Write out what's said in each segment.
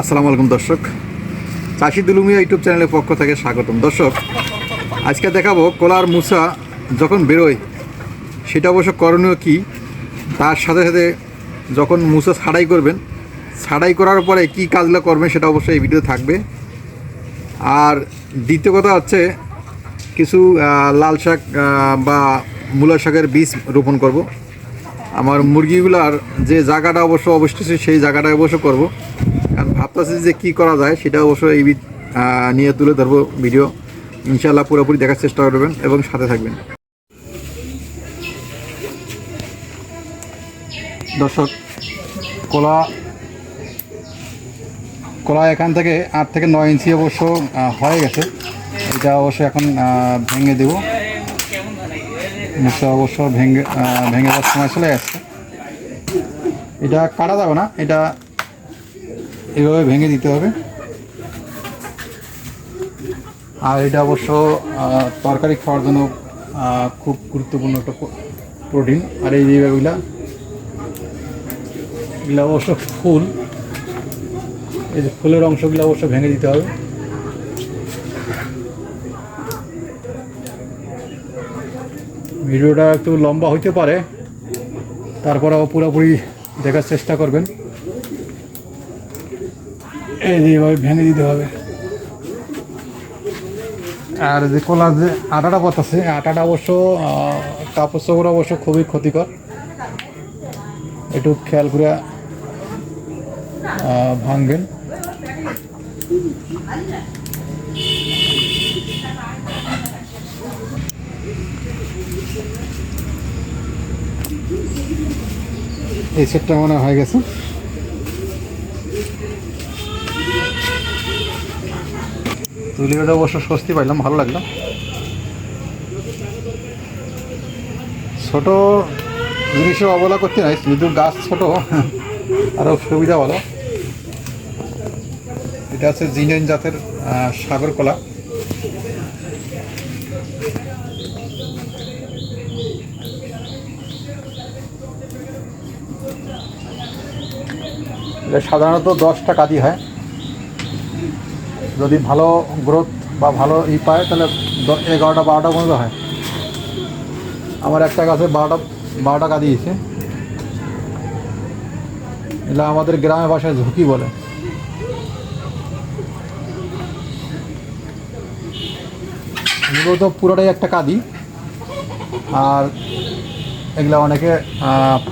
আসসালামু আলাইকুম দর্শক। চাষি দুলুমিয়া ইউটিউব চ্যানেলের পক্ষ থেকে স্বাগতম। দর্শক, আজকে দেখাবো কলার মুসা যখন বেরোয়, সেটা অবশ্য করণীয় কী? তার সাথে সাথে যখন মুসা ছাড়াই করবেন, ছাড়াই করার পরে কী কাজগুলো করবেন সেটা অবশ্যই এই ভিডিও থাকবে। আর দ্বিতীয় কথা হচ্ছে, কিছু লাল শাক বা মূলা শাকের বীজ রোপণ করব। আমার মুরগিগুলার যে জায়গাটা অবশ্য অবশ্যই সেই জায়গাটা অবশ্য করব। কারণ ভাবতেছি যে কি করা যায়, সেটা অবশ্যই এই নিয়ে তুলে ধরবো ভিডিও। ইনশাল্লাহ পুরোপুরি দেখার চেষ্টা করবেন এবং সাথে থাকবেন। দর্শক, কলা কলা এখান থেকে আট থেকে নয় ইঞ্চি অবশ্য হয়ে গেছে। এটা অবশ্য এখন ভেঙে দেবো। মুখটা অবশ্য ভেঙে ভেঙে যাওয়ার সময় চলে যাচ্ছে এটা কাটা যাবে না, এটা এভাবে ভেঙে দিতে হবে। আর এটা অবশ্য তরকারি খাওয়ার জন্য খুব গুরুত্বপূর্ণ একটা প্রোটিন। আর এই যে এগুলা এগুলা অবশ্য ফুল। এই যে ফুলের অংশগুলো অবশ্য ভেঙে দিতে হবে। ভিডিওটা একটু লম্বা হইতে পারে। তারপরেও পুরোপুরি দেখার চেষ্টা করবেন। এই যে এভাবে ভেঙে দিতে হবে। আর যে কলা যে আটাটা পড়তেছে আটাটা অবশ্য কাপড় চোপড় অবশ্য খুবই ক্ষতিকর। একটু খেয়াল করে ভাঙবেন। এই সেটটা মনে হয়ে গেছে। তুলি ওটা অবশ্য স্বস্তি পাইলাম, ভালো লাগল। ছোট জিনিসও অবহেলা করতে নাই যেহেতু গাছ ছোট আরও সুবিধা ভালো। এটা হচ্ছে জিনেন জাতের সাগর কলা। সাধারণত দশটা কাদি হয়। যদি ভালো গ্রোথ বা ভালো ই পায়, তাহলে এগারোটা বারোটা পর্যন্ত হয়। আমার একটা গাছে বারোটা বারোটা কাদি দিয়েছে। এটা আমাদের গ্রামে ভাষায় ঝুঁকি বলে। এগুলো তো পুরোটাই একটা কাঁদি। আর এগুলো অনেকে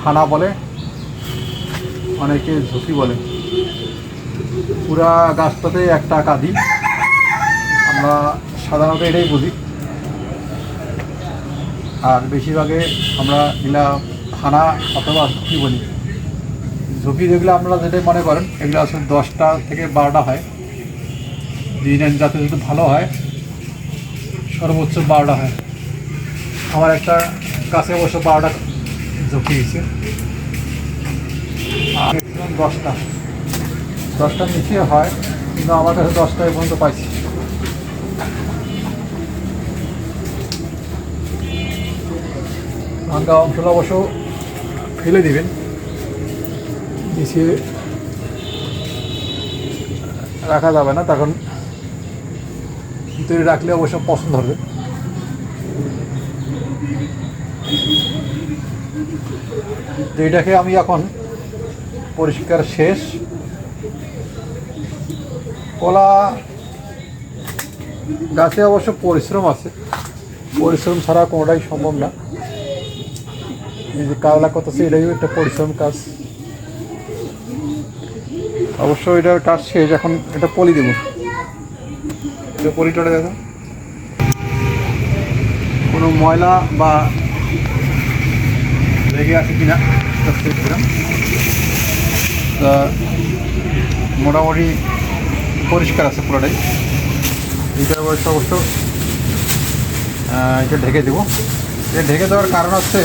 ফানা বলে, অনেকে ঝুঁকি বলে। পুরা গাছটাতে একটা কাঁদি। আমরা সাধারণত এটাই বুঝি। আর বেশিরভাগে আমরা এগুলা থানা অথবা ঝুঁকি বলি। ঝুঁকি যেগুলো আপনারা যেটাই মনে করেন, এগুলো আসলে দশটা থেকে বারোটা হয়। ডিজাইন যাতে যদি ভালো হয়, সর্বোচ্চ বারোটা হয়। আমার একটা কাছে অবশ্য বারোটা ঝুঁকি আর দশটা। দশটার নিচে হয়, কিন্তু আমার কাছে দশটা এ পর্যন্ত পাইছি। ভাঙ্গা অংশটা অবশ্য ফেলে দিবেন। নিচে রাখা যাবে না, তখন ভিতরে রাখলে অবশ্য পছন্দ হবে। তো এটাকে আমি এখন পরিষ্কার শেষ। কলা গাছে অবশ্য পরিশ্রম আছে। পরিশ্রম ছাড়া কোনোটাই সম্ভব না। এই যে কাওলা করতেছে এটাই একটা পরিশ্রম কাজ। অবশ্য এটার কাজ শেষ এখন এটা পলি দেবো। পলিটা দেখো কোনো ময়লা বা লেগে আছে কিনা তা মোটামুটি পরিষ্কার আছে পুরোটাই। এটা অবশ্য অবশ্য এটা ঢেকে দেবো। এটা ঢেকে দেওয়ার কারণ হচ্ছে,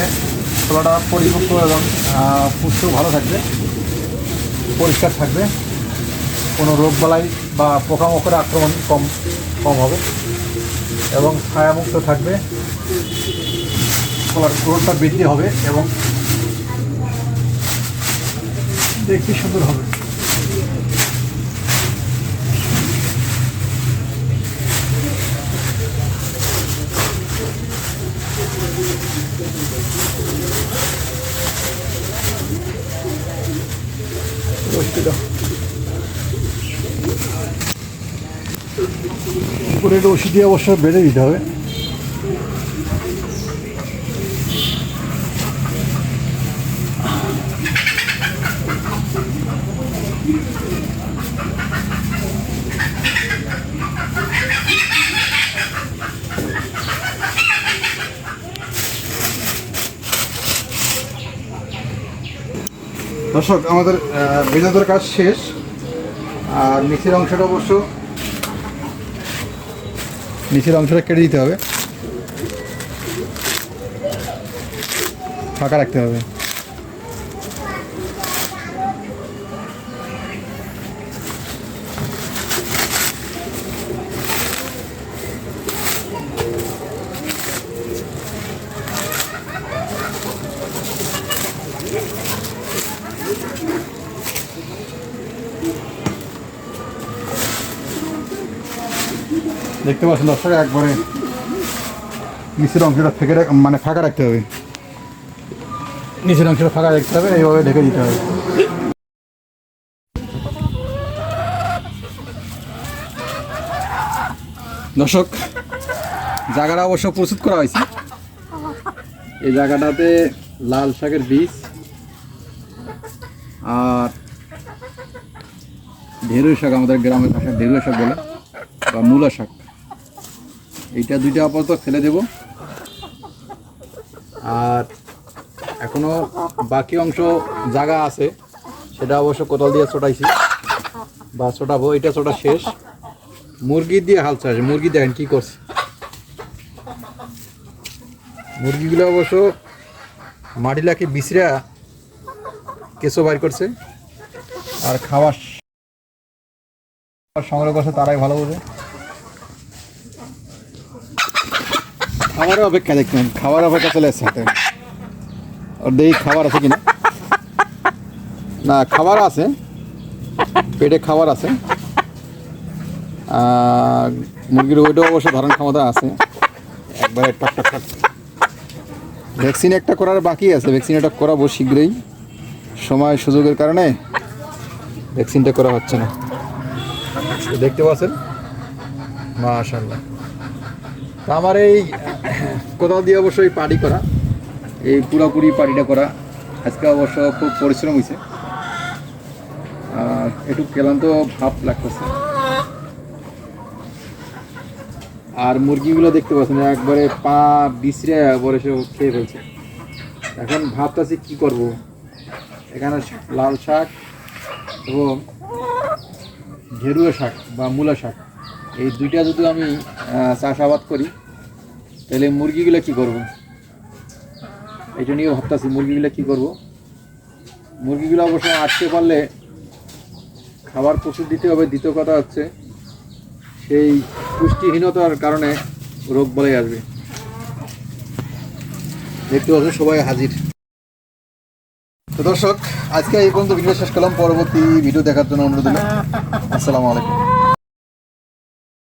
খোলাটা পরিপক্ক এবং পুষ্ট ভালো থাকবে, পরিষ্কার থাকবে। কোনো রোগবালাই বা পোকামাকড়ের আক্রমণ কম কম হবে এবং ছায়ামুক্ত থাকবে। খোলার গ্রোথটা বৃদ্ধি হবে এবং দেখতে সুন্দর হবে। উপরে রশি দিয়ে অবশ্য বেঁধে দিতে হবে। দর্শক, আমাদের বেজাদের কাজ শেষ। আর নিচের অংশটা অবশ্য নিচের অংশটা কেটে দিতে হবে। ফাঁকা রাখতে হবে। দেখতে পাচ্ছেন দর্শক, একবারে নিচের অংশটা রাখ- মানে ফাঁকা রাখতে হবে। নিচের অংশটা ফাঁকা রাখতে হবে, এইভাবে ঢেকে দিতে হবে। দর্শক, জায়গাটা অবশ্য প্রস্তুত করা হয়েছে। এই জায়গাটাতে লাল শাকের বীজ আর ঢেঁড়ুই শাক, আমাদের গ্রামের ভাষায় ঢেঁড়ুই শাক বলে, বা মূলা শাক। এইটা দুইটা আপাতত ফেলে দেব। আর এখনও বাকি অংশ জায়গা আছে, সেটা অবশ্য কোদাল দিয়ে ছোটাইছি, বা ছোটাবো এটা ছোটা শেষ। মুরগি দিয়ে হাল চাষ মুরগি দেখেন কি করছে। মুরগিগুলো অবশ্য মাটিলাকে বিছরা কেঁচো বাইর করছে, আর খাওয়া সংগ্রহ করছে, তারাই ভালো বোঝে। খাবারের অপেক্ষা দেখবেন খাবার অপেক্ষা চলে এসছে হাতে। ওর দেখি খাবার আছে কিনা? না, খাবার আছে। পেটে খাবার আছে। মুরগির ওইটাও অবশ্য ধারণ ক্ষমতা আছে। একবারে টক টক টক। ভ্যাকসিন একটা করার বাকি আছে। ভ্যাকসিন একটা করাবো শীঘ্রই। সময়, সুযোগের কারণে ভ্যাকসিনটা করা হচ্ছে না। দেখতে পাচ্ছেন? মাশাল্লাহ আমার এই কোথাও দিয়ে অবশ্যই পার্টি করা, এই পুরোপুরি পার্টিটা করা, আজকে অবশ্য খুব পরিশ্রম হয়েছে। আর একটু ক্লান্ত ভাব লাগতেছে। আর মুরগিগুলো দেখতে পাচ্ছেন, একবারে পা বিছড়ে একবারে সব খেয়ে ফেলছে। এখন ভাবতেছি কি করব? এখানে লাল শাক এবং ঘেরুয়া শাক বা মূলা শাক। এই দুইটা যদি আমি চাষাবাদ করি, তাহলে মুরগিগুলো কি করব? এটা নিয়ে ভাবতেছি মুরগিগুলো কি করব? মুরগিগুলো অবশ্য আটকে পারলে খাবার প্রচুর দিতে হবে। দ্বিতীয় কথা হচ্ছে, সেই পুষ্টিহীনতার কারণে রোগ বলে আসবে। দেখতে পাচ্ছেন সবাই হাজির। তো দর্শক, আজকে এই পর্যন্ত ভিডিও শেষ করলাম। পরবর্তী ভিডিও দেখার জন্য অনুরোধ আসসালামু আলাইকুম।